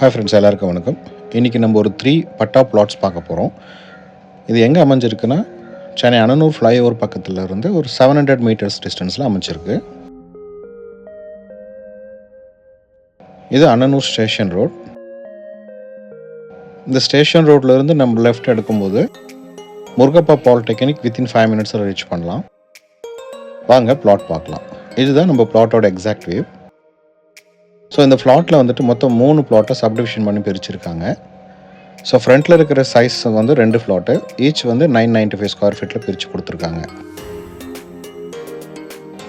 Hi friends எல்லாருக்கும் வணக்கம். இன்றைக்கி நம்ம ஒரு த்ரீ பட்டா பிளாட்ஸ் பார்க்க போகிறோம் இது எங்கே அமைஞ்சிருக்குன்னா சென்னை அனனூர் ஃப்ளைஓவர் பக்கத்தில் இருந்து ஒரு செவன் ஹண்ட்ரட் மீட்டர்ஸ் டிஸ்டன்ஸில் அமைஞ்சிருக்கு. இது அனனூர் ஸ்டேஷன் ரோட் இந்த ஸ்டேஷன் ரோட்லேருந்து நம்ம லெஃப்ட் எடுக்கும்போது முருகப்பா பாலிடெக்னிக் வித்தின் ஃபைவ் மினிட்ஸில் ரீச் பண்ணலாம். வாங்க பிளாட் பார்க்கலாம். இதுதான் நம்ம பிளாட்டோட எக்ஸாக்ட் வியூ ஸோ இந்த ஃப்ளாட்டில் வந்துட்டு மொத்தம் மூணு பிளாட்டை சப்டிவிஷன் பண்ணி பிரிச்சிருக்காங்க. ஸோ ஃப்ரண்ட்டில் இருக்கிற சைஸ் வந்து ரெண்டு ஃப்ளாட்டு ஈச் வந்து நைன் நைன்ட்டி ஃபைவ் ஸ்கொயர் ஃபீட்டில் பிரித்து கொடுத்துருக்காங்க.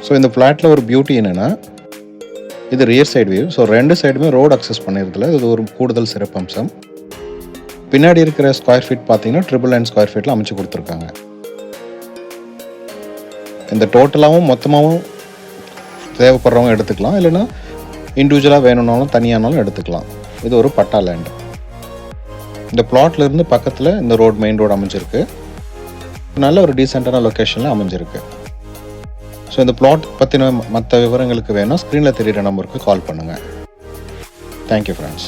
ஸோ இந்த ஃப்ளாட்டில் ஒரு பியூட்டி என்னென்னா இது ரியர் சைடு வியூ ஸோ ரெண்டு சைடுமே ரோடு அக்சஸ் பண்ணியிருக்கல இது ஒரு கூடுதல் சிறப்பம்சம் பின்னாடி இருக்கிற ஸ்கொயர் ஃபீட் பார்த்தீங்கன்னா ட்ரிபிள் நைன் ஸ்கொயர் ஃபீட்டில் அமைச்சு கொடுத்துருக்காங்க. இந்த டோட்டலாகவும் மொத்தமாகவும் தேவைப்படுறவங்க எடுத்துக்கலாம். இல்லைன்னா இண்டிவிஜுவலாக வேணும்னாலும் தனியானாலும் எடுத்துக்கலாம். இது ஒரு பட்டா லேண்ட் இந்த பிளாட்லேருந்து பக்கத்தில் இந்த ரோட் மெயின் ரோடு அமைஞ்சிருக்கு. நல்ல ஒரு டீசெண்டான லொக்கேஷனில் அமைஞ்சிருக்கு. ஸோ இந்த பிளாட் பற்றின மற்ற விவரங்களுக்கு வேணும் ஸ்க்ரீனில் தெரிகிற நம்பருக்கு கால் பண்ணுங்கள் தேங்க்யூ ஃப்ரெண்ட்ஸ்